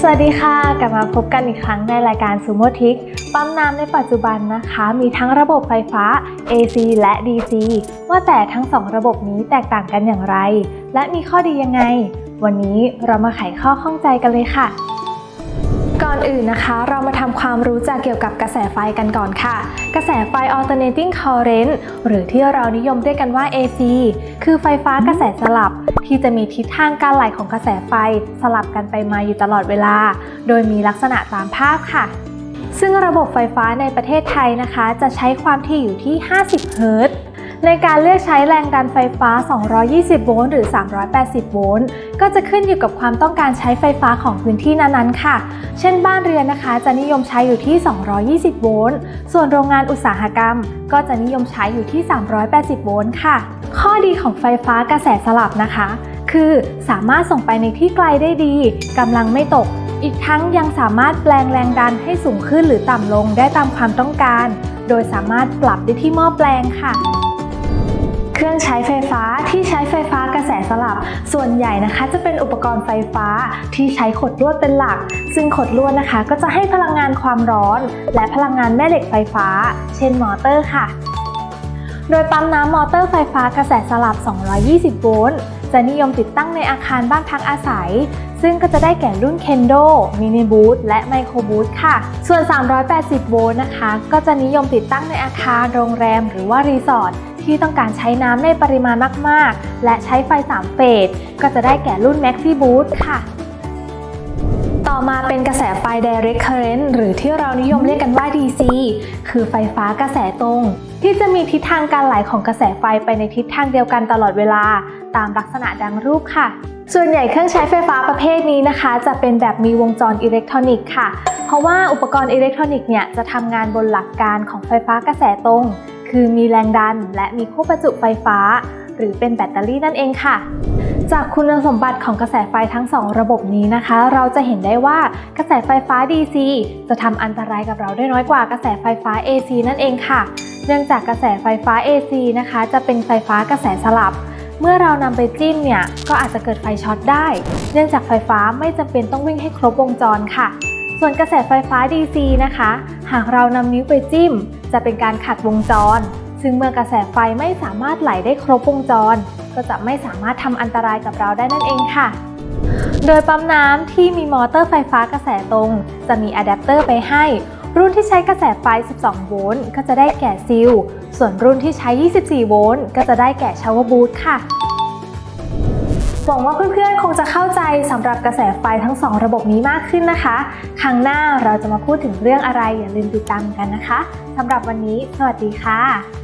สวัสดีค่ะ กลับมาพบกันอีกครั้งในรายการซูโมทิกปั๊มน้ำในปัจจุบันนะคะ มีทั้งระบบไฟฟ้า AC และ DC ว่าแต่ทั้งสองระบบนี้แตกต่างกันอย่างไร และมีข้อดียังไง วันนี้เรามาไขข้อข้องใจกันเลยค่ะก่อนอื่นนะคะเรามาทำความรู้จักเกี่ยวกับกระแสไฟกันก่อนค่ะ กระแสไฟ alternating current หรือที่เรานิยมเรียกกันว่า AC คือไฟฟ้ากระแสสลับ ที่จะมีทิศทางการไหลของกระแสไฟสลับกันไปมาอยู่ตลอดเวลา โดยมีลักษณะตามภาพค่ะ ซึ่งระบบไฟฟ้าในประเทศไทยนะคะ จะใช้ความถี่อยู่ที่ 50 เฮิรตซ์ในการเลือกใช้แรงดันไฟฟ้า 220 โวลต์หรือ 380 โวลต์ ก็จะขึ้นอยู่กับความต้องการใช้ไฟฟ้าของพื้นที่นั้นๆ ค่ะ เช่นบ้านเรือนนะคะ จะนิยมใช้อยู่ที่ 220 โวลต์ ส่วนโรงงานอุตสาหกรรม ก็จะนิยมใช้อยู่ที่ 380 โวลต์ค่ะ ข้อดีของไฟฟ้ากระแสสลับนะคะ คือสามารถส่งไปในที่ไกลได้ดีกำลังไม่ตก อีกทั้งยังสามารถแปลงแรงดันให้สูงขึ้นหรือต่ำลงได้ตามความต้องการ โดยสามารถปรับได้ที่หม้อแปลงค่ะ เครื่องใช้ไฟฟ้าที่ใช้ไฟฟ้ากระแสสลับ ส่วนใหญ่นะคะจะเป็นอุปกรณ์ไฟฟ้าที่ใช้ขดลวดเป็นหลัก ซึ่งขดลวดนะคะ ก็จะให้พลังงานความร้อน และพลังงานแม่เหล็กไฟฟ้า เช่นมอเตอร์ค่ะ โดยปั๊มน้ำมอเตอร์ไฟฟ้ากระแสสลับ 220 โวลต์ จะนิยมติดตั้งในอาคารบ้านพักอาศัย ซึ่งก็จะได้แก่รุ่น Kendo, Mini Boot และ Micro Boot ค่ะ ส่วน 380 โวลต์นะคะ ก็จะนิยมติดตั้งในอาคารโรงแรมหรือว่ารีสอร์ทที่ต้องการใช้น้ำในปริมาณมาก ๆ และใช้ไฟ 3 เฟส ก็จะได้แก่รุ่น Maxi Boot ค่ะ ต่อมาเป็นกระแสไฟ direct current หรือที่เรานิยมเรียกกันว่า DC คือไฟฟ้ากระแสตรง ที่จะมีทิศทางการไหลของกระแสไฟไปในทิศทางเดียวกันตลอดเวลา ตามลักษณะดังรูปค่ะ ส่วนใหญ่เครื่องใช้ไฟฟ้าประเภทนี้นะคะ จะเป็นแบบมีวงจรอิเล็กทรอนิกส์ค่ะ เพราะว่าอุปกรณ์อิเล็กทรอนิกส์เนี่ยจะทำงานบนหลักการของไฟฟ้ากระแสตรง คือมีแรงดันและมีคู่ประจุไฟฟ้า หรือเป็นแบตเตอรี่นั่นเองค่ะ จากคุณสมบัติของกระแสไฟทั้ง 2 ระบบนี้นะคะ เราจะเห็นได้ว่ากระแสไฟฟ้า DC จะทำอันตรายกับเราได้น้อยกว่ากระแสไฟฟ้า AC นั่นเองค่ะ เนื่องจากกระแสไฟฟ้า AC นะคะ จะเป็นไฟฟ้ากระแสสลับเมื่อเรานำไปจิ้มเนี่ยก็อาจจะเกิดไฟช็อตได้ เนื่องจากไฟฟ้าไม่จำเป็นต้องวิ่งให้ครบวงจรค่ะ ส่วนกระแสไฟฟ้า DC นะคะ หากเรานำนิ้วไปจิ้ม จะเป็นการขัดวงจร ซึ่งเมื่อกระแสไฟไม่สามารถไหลได้ครบวงจร ก็จะไม่สามารถทำอันตรายกับเราได้นั่นเองค่ะ โดยปั๊มน้ำที่มีมอเตอร์ไฟฟ้ากระแสตรง จะมีอะแดปเตอร์ไปให้ รุ่นที่ใช้กระแสไฟ 12 โวลต์ก็จะได้แก่ซิล ส่วนรุ่นที่ใช้ 24 โวลต์ก็จะได้แก่ชาวบูทค่ะหวังว่าเพื่อนๆ คงจะเข้าใจสำหรับกระแสไฟทั้ง 2 ระบบนี้มากขึ้นนะคะ ครั้งหน้าเราจะมาพูดถึงเรื่องอะไรอย่าลืมติดตามกันนะคะสำหรับวันนี้ สวัสดีค่ะ